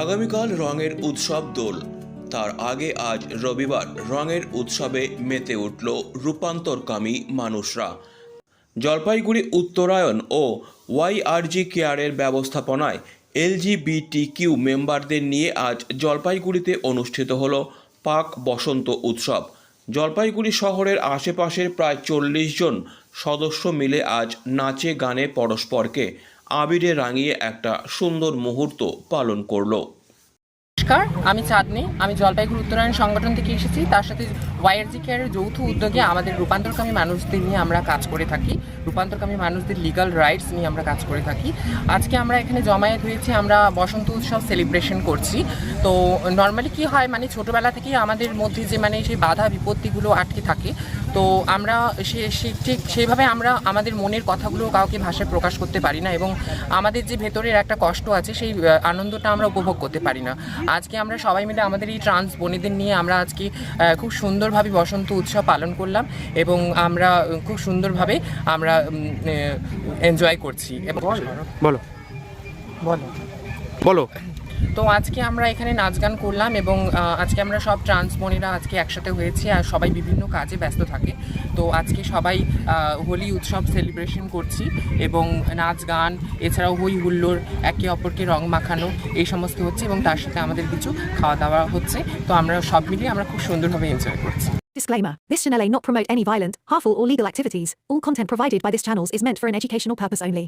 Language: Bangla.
আগামীকাল রঙের উৎসব দোল। তার আগে আজ রবিবার রঙের উৎসবে মেতে উঠল রূপান্তরকামী মানুষরা। জলপাইগুড়ি উত্তরায়ণ ও ওয়াইআরজি কেয়ারের ব্যবস্থাপনায় এলজিবিটি কিউ মেম্বারদের নিয়ে আজ জলপাইগুড়িতে অনুষ্ঠিত হল পাক বসন্ত উৎসব। জলপাইগুড়ি শহরের আশেপাশের প্রায় চল্লিশ জন সদস্য মিলে আজ নাচে গানে পরস্পরকে আবিরে রাঙিয়ে একটা সুন্দর মুহূর্ত পালন করল। নমস্কার, আমি চাঁদনি আমি জলপাইগুড়ি উত্তরায়ণ সংগঠন থেকে এসেছি। তার সাথে ওয়াইআরজি কেয়ারের যৌথ উদ্যোগে আমাদের রূপান্তরকামী মানুষদের নিয়ে আমরা কাজ করে থাকি। রূপান্তরকামী মানুষদের লিগাল রাইটস নিয়ে আমরা কাজ করে থাকি। আজকে আমরা এখানে জমায়েত হয়েছি, আমরা বসন্ত উৎসব সেলিব্রেশন করছি। তো নর্মালি কি হয় মানে ছোটোবেলা থেকেই আমাদের মধ্যে যে মানে সেই বাধা বিপত্তিগুলো আটকে থাকে তো আমরা সে সে- ঠিক সেইভাবে আমরা আমাদের মনের কথাগুলো কাউকে ভাষায় প্রকাশ করতে পারি না এবং আমাদের যে ভেতরের একটা কষ্ট আছে সেই আনন্দটা আমরা উপভোগ করতে পারি না। আজকে আমরা সবাই মিলে আমাদের এই ট্রান্স বোনেদের নিয়ে আমরা আজকে খুব সুন্দরভাবে বসন্ত উৎসব পালন করলাম এবং আমরা খুব সুন্দরভাবে আমরা এনজয় করছি। এবং বলো। বলো। বলো। তো আজকে আমরা এখানে নাচ গান করলাম এবং আজকে আমরা সব ট্রান্স বোনেরা আজকে একসাথে হয়েছি আর সবাই বিভিন্ন কাজে ব্যস্ত থাকে তো আজকে সবাই হোলি উৎসব সেলিব্রেশন করছি এবং নাচ গান এছাড়াও হই হুল্লোড় একে অপরকে রং মাখানো এই সমস্ত হচ্ছে এবং তার সাথে আমাদের কিছু খাওয়া দাওয়া হচ্ছে তো আমরা সব মিলিয়ে আমরা খুব সুন্দরভাবে এনজয় করছি Disclaimer This channel may not promote any violent, harmful, or legal activities. All content provided by this channel is meant for an educational purpose only.